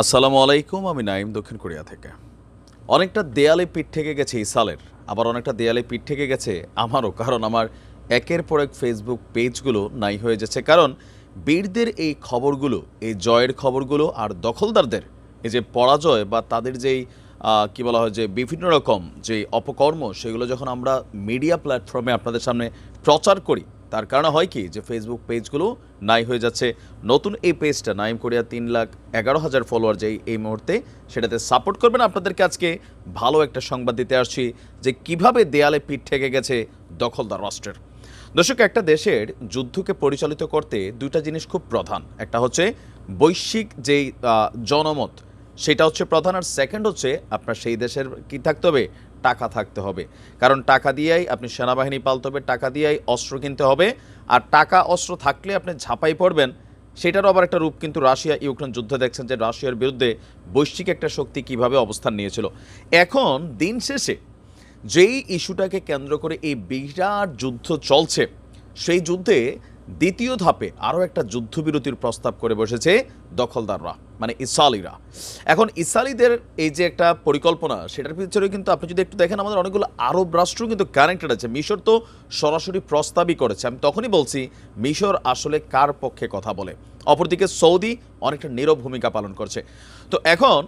আসসালামু আলাইকুম, আমি নাইম দক্ষিণ কোরিয়া থেকে। অনেকটা দেয়ালে পিঠ থেকে গেছে ইসালের, আবার অনেকটা দেয়ালে পিঠ থেকে গেছে আমারও, কারণ আমার একের পর এক ফেসবুক পেজগুলো নাই হয়ে যাচ্ছে। কারণ বীরদের এই খবরগুলো, এই জয়ের খবরগুলো আর দখলদারদের, এই যে পরাজয় বা তাদের যেই কি বলা হয় যে বিভিন্ন রকম যে অপকর্ম, সেগুলো যখন আমরা মিডিয়া প্ল্যাটফর্মে আপনাদের সামনে প্রচার করি, তার কারণে হয় কি যে ফেসবুক পেজগুলো নাই হয়ে যাচ্ছে। নতুন এই পেজটা নাইম কোরিয়া তিন লাখ এগারো হাজার ফলোয়ার যেই এই মুহূর্তে সেটাতে সাপোর্ট করবেন। আপনাদেরকে আজকে ভালো একটা সংবাদ দিতে আসছি যে কীভাবে দেয়ালে পিঠ ঠেকে গেছে দখলদার রাষ্ট্রের। দর্শক, একটা দেশের যুদ্ধকে পরিচালিত করতে দুইটা জিনিস খুব প্রধান। একটা হচ্ছে বৈশ্বিক যেই জনমত সেটা হচ্ছে প্রধান আর সেকেন্ড হচ্ছে আপনার সেই দেশের কি থাকতে হবে? টাকা থাকতে হবে। কারণ টাকা দিয়েই আপনি সেনাবাহিনী পালতে হবে, টাকা দিয়েই অস্ত্র কিনতে হবে। আর টাকা, অস্ত্র থাকলে আপনি ঝাঁপাই পড়বেন। সেটারও আবার একটা রূপ কিন্তু রাশিয়া, ইউক্রেন যুদ্ধে দেখছেন যে রাশিয়ার বিরুদ্ধে বৈশ্বিক একটা শক্তি কীভাবে অবস্থান নিয়েছিল। এখন দিন শেষে যেই ইস্যুটাকে কেন্দ্র করে এই বিরাট যুদ্ধ চলছে, সেই যুদ্ধে দ্বিতীয় ধাপে আরও একটা যুদ্ধবিরতির প্রস্তাব করে বসেছে দখলদাররা মানে ইসালিরা এখন ইসালিদের এই যে একটা পরিকল্পনা, সেটার পিছনে কিন্তু আপনি যদি একটু দেখেন, আমাদের অনেকগুলো আরব রাষ্ট্র কিন্তু কানেক্টেড আছে। মিশর তো সরাসরি প্রস্তাবই করেছে। আমি তখনই বলছি, মিশর আসলে কার পক্ষে কথা বলে? অপরদিকে সৌদি অনেকটা নীরব ভূমিকা পালন করছে। তো এখন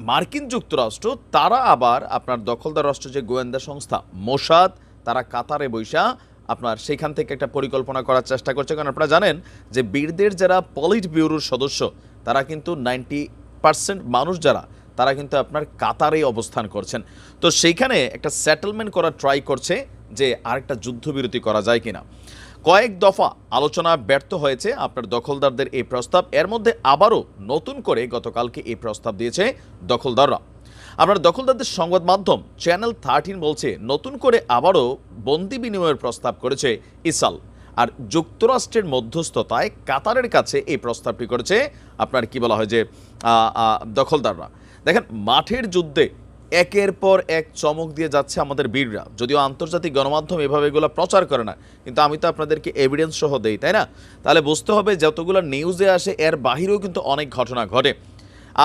মার্কিন যুক্তরাষ্ট্র, তারা আবার আপনার দখলদার রাষ্ট্র যে গোয়েন্দা সংস্থা, মোসাদ, তারা কাতারে বৈশা আপনার সেখান থেকে একটা পরিকল্পনা করার চেষ্টা করছে। কারণ আপনারা জানেন যে বীরদের যারা পলিট ব্যুরোর সদস্য, তারা কিন্তু নাইনটি পার্সেন্ট মানুষ যারা, তারা কিন্তু আপনার কাতারে অবস্থান করছেন। তো সেইখানে একটা সেটেলমেন্ট করার ট্রাই করছে যে আরেকটা যুদ্ধবিরতি করা যায় কিনা। কয়েক দফা আলোচনা ব্যর্থ হয়েছে আপনার দখলদারদের এই প্রস্তাব। এর মধ্যে আবারও নতুন করে গতকালকে এই প্রস্তাব দিয়েছে দখলদাররা। আপনার দখলদারদের সংবাদ মাধ্যম চ্যানেল থার্টিন বলছে, নতুন করে আবারও বন্দি বিনিময়ের প্রস্তাব করেছে ইসাল আর যুক্তরাষ্ট্রের মধ্যস্থতায় কাতারের কাছে এই প্রস্তাবটি করেছে, আপনার কি বলা হয় যে দখলদাররা। দেখেন, মাঠের যুদ্ধে একের পর এক চমক দিয়ে যাচ্ছে আমাদের বীররা। যদিও আন্তর্জাতিক গণমাধ্যম এভাবে এগুলো প্রচার করে না, কিন্তু আমি তো আপনাদেরকে এভিডেন্স সহ দেই, তাই না? তাহলে বুঝতে হবে যতগুলো নিউজে আসে, এর বাহিরেও কিন্তু অনেক ঘটনা ঘটে।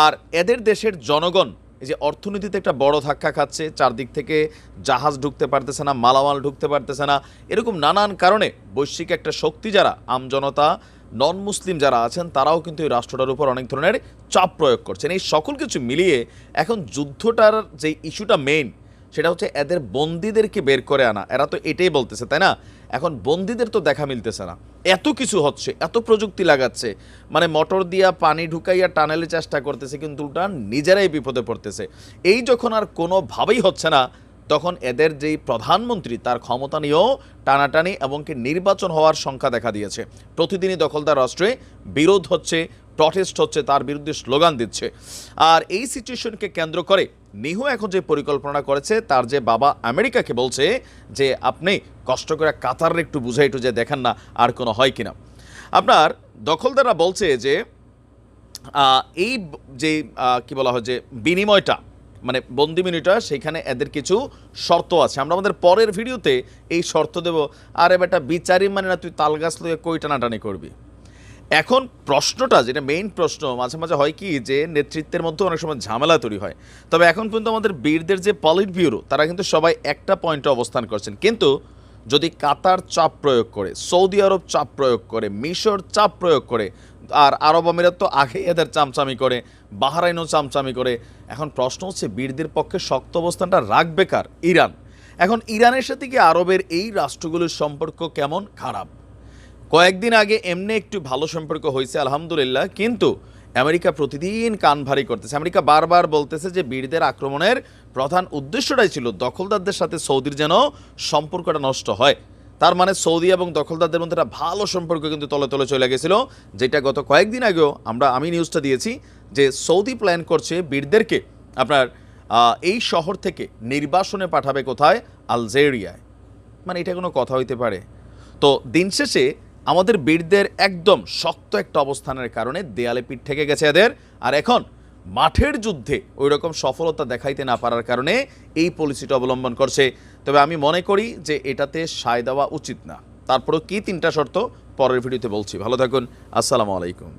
আর এদের দেশের জনগণ এই যে অর্থনীতিতে একটা বড় ধাক্কা খাচ্ছে, চারদিক থেকে জাহাজ ঢুকতে পারতেছে না, মালামাল ঢুকতে পারতেছে না, এরকম নানান কারণে বৈশ্বিক একটা শক্তি যারা আমজনতা নন মুসলিম যারা আছেন, তারাও কিন্তু এই রাষ্ট্রটার উপর অনেক ধরনের চাপ প্রয়োগ করছেন। এই সকল কিছু মিলিয়ে এখন যুদ্ধটার যে ইস্যুটা মেইন সেটা হচ্ছে এদের বন্দীদেরকে বের করে আনা। এরা তো এটাই বলতেছে, তাই না? এখন বন্দীদের তো দেখা মিলতেছে না। এত কিছু হচ্ছে, এত প্রযুক্তি লাগাচ্ছে। মানে মোটর দিয়া পানি ঢুকাইয়া টানেলে চেষ্টা করতেছে, কিন্তু উল্টা নিজেরাই বিপদে পড়তেছে। এই যখন আর কোনোভাবেই হচ্ছে না, তখন এদের যেই প্রধানমন্ত্রী, তার ক্ষমতা নিয়েও টানাটানি এমনকি নির্বাচন হওয়ার সংখ্যা দেখা দিয়েছে। প্রতিদিনই দখলদার রাষ্ট্রে বিরোধ হচ্ছে প্রটেস্ট হচ্ছে, তার বিরুদ্ধে স্লোগান দিচ্ছে। আর এই সিচুয়েশনকে কেন্দ্র করে নিহু এখন যে পরিকল্পনা করেছে, তার যে বাবা আমেরিকাকে বলছে যে, আপনি কষ্ট করে কাতার একটু বুঝাই একটু যে দেখেন না আর কোনো হয় কিনা। আপনার দখলদাররা বলছে যে এই যে কি বলা হয় যে বিনিময়টা মানে বন্দি মিনিটা সেখানে এদের কিছু শর্ত আছে। আমরা আমাদের পরের ভিডিওতে এই শর্ত দেব, আরে বেটা বিচারি মানে না তুই তাল গাছ লয়ে কই টানাটানি করবি। এখন প্রশ্নটা, যেটা মেইন প্রশ্ন, মাঝে মাঝে হয় কি যে নেতৃত্বের মধ্যে অনেক সময় ঝামেলা তৈরি হয়। তবে এখন পর্যন্ত আমাদের বীরদের যে পলিট ব্যুরো তারা কিন্তু সবাই একটা পয়েন্টে অবস্থান করছেন। কিন্তু যদি কাতার চাপ প্রয়োগ করে, সৌদি আরব চাপ প্রয়োগ করে, মিশর চাপ প্রয়োগ করে, আর আরব আমিরাত তো আগে এদের চামচামি করে, বাহারাইনও চামচামি করে, এখন প্রশ্ন হচ্ছে বীরদের পক্ষে শক্ত অবস্থানটা রাখবে কার? ইরান। এখন ইরানের সাথে কি আরবের এই রাষ্ট্রগুলোর সম্পর্ক কেমন? খারাপ। কয়েকদিন আগে এমনি একটু ভালো সম্পর্ক হয়েছে, আলহামদুলিল্লাহ, কিন্তু আমেরিকা প্রতিদিন কান ভারী করতেছে। আমেরিকা বারবার বলতেছে যে বীরদের আক্রমণের প্রধান উদ্দেশ্যটাই ছিল দখলদারদের সাথে সৌদির যেন সম্পর্কটা নষ্ট হয়। তার মানে সৌদি এবং দখলদারদের মধ্যে একটা ভালো সম্পর্ক কিন্তু তলে তলে চলে গেছিল, যেটা গত কয়েকদিন আগেও আমরা আমি নিউজটা দিয়েছি যে সৌদি প্ল্যান করছে বীরদেরকে আপনার এই শহর থেকে নির্বাসনে পাঠাবে কোথায়? আলজেরিয়ায়। মানে এটা কোনো কথা হইতে পারে। তো দিন শেষে আমাদের বীরদের একদম শক্ত একটা অবস্থানের কারণে দেয়ালে পিঠ থেকে গেছে এদের। আর এখন মাঠের যুদ্ধে ওই রকম সফলতা দেখাইতে না পারার কারণে এই পলিসিটা অবলম্বন করছে। তবে আমি মনে করি যে এটাতে সায় দেওয়া উচিত না। তারপরেও কি তিনটা শর্ত, পরের ভিডিওতে বলছি। ভালো থাকুন। আসসালামু আলাইকুম।